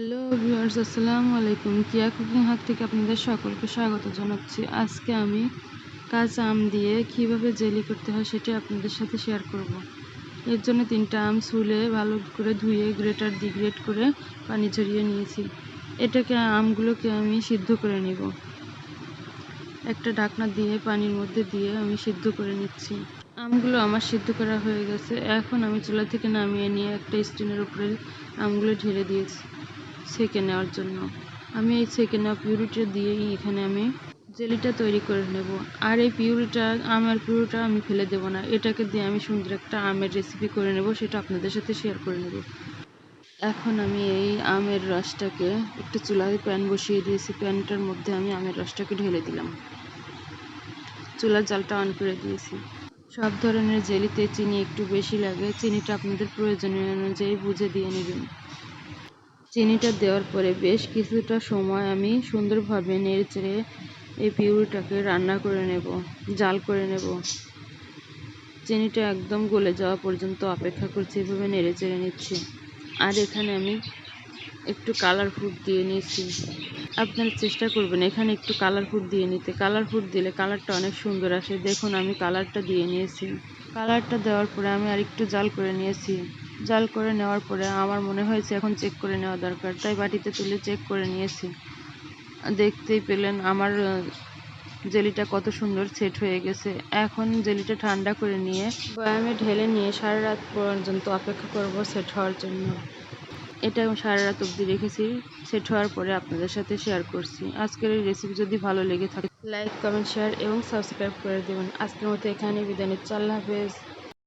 Hello viewers, আসসালামু আলাইকুম। কিয়া কুকিং হাত থেকে আপনাদের সকলকে স্বাগত জানাচ্ছি। আজকে আমি কাঁচা আম দিয়ে কীভাবে জেলি করতে হয় সেটা আপনাদের সাথে শেয়ার করব। এর জন্য তিনটা আম ছুলে ভালো করে ধুয়ে গ্রেটার দিয়ে গ্রেট করে পানি ঝরিয়ে নিয়েছি। এটাকে আমগুলোকে আমি সিদ্ধ করে নিব। একটা ঢাকনা দিয়ে পানির মধ্যে দিয়ে আমি সিদ্ধ করে নিচ্ছি। আমগুলো আমার সিদ্ধ করা হয়ে গেছে। এখন আমি চুলা থেকে নামিয়ে নিয়ে একটা স্টিনের উপরে আমগুলো ঢেলে দিয়েছি। সেঁকে নেওয়ার জন্য। আমি এই ছেঁকে নেওয়া পিউরিটা দিয়েই এখানে আমি জেলিটা তৈরি করে নেব। আর এই পিউরিটা, আমের পিউরিটা আমি ফেলে দেব না। এটাকে দিয়ে আমি সুন্দর একটা আমের রেসিপি করে নেব, সেটা আপনাদের সাথে শেয়ার করে নেব। এখন আমি এই আমের রসটাকে একটু চুলায় প্যান বসিয়ে দিয়েছি। প্যানটার মধ্যে আমি আমের রসটাকে ঢেলে দিলাম। চুলার জালটা অন করে দিয়েছি। সব ধরনের জেলিতে চিনি একটু বেশি লাগে। চিনিটা আপনাদের প্রয়োজনীয় অনুযায়ী বুঝে দিয়ে নেবেন। চিনিটা দেওয়ার পরে বেশ কিছুটা সময় আমি সুন্দরভাবে নেড়ে চেড়ে এই পিউরিটাকে রান্না করে নেব, জাল করে নেব। চিনিটা একদম গলে যাওয়া পর্যন্ত অপেক্ষা করছি, এভাবে নেড়ে চেড়ে নিচ্ছি। আর এখানে আমি একটু কালার ফুড দিয়ে নিয়েছি। আপনারা চেষ্টা করবেন এখানে একটু কালার ফুড দিয়ে নিতে। কালার ফুড দিলে কালারটা অনেক সুন্দর আসে। দেখুন, আমি কালারটা দিয়ে নিয়েছি। কালারটা দেওয়ার পরে আমি আর একটু জাল করে নিয়েছি। জাল করে নেওয়ার পরে আমার মনে হয়েছে এখন চেক করে নেওয়া দরকার। তাই বাটিতে তুলে চেক করে নিয়েছি। দেখতেই পেলেন আমার জেলিটা কত সুন্দর সেট হয়ে গেছে। এখন জেলিটা ঠান্ডা করে নিয়ে বয়ামে ঢেলে নিয়ে সারা রাত পর্যন্ত অপেক্ষা করব সেট হওয়ার জন্য। এটা আমি সারা রাত অবধি রেখেছি। সেট হওয়ার পরে আপনাদের সাথে শেয়ার করছি। আজকের এই রেসিপি যদি ভালো লেগে থাকে লাইক কমেন্ট শেয়ার এবং সাবস্ক্রাইব করে দেবেন। আজকের মতো এখানে বিদায় নিচ্ছি। আল্লাহ হাফেজ।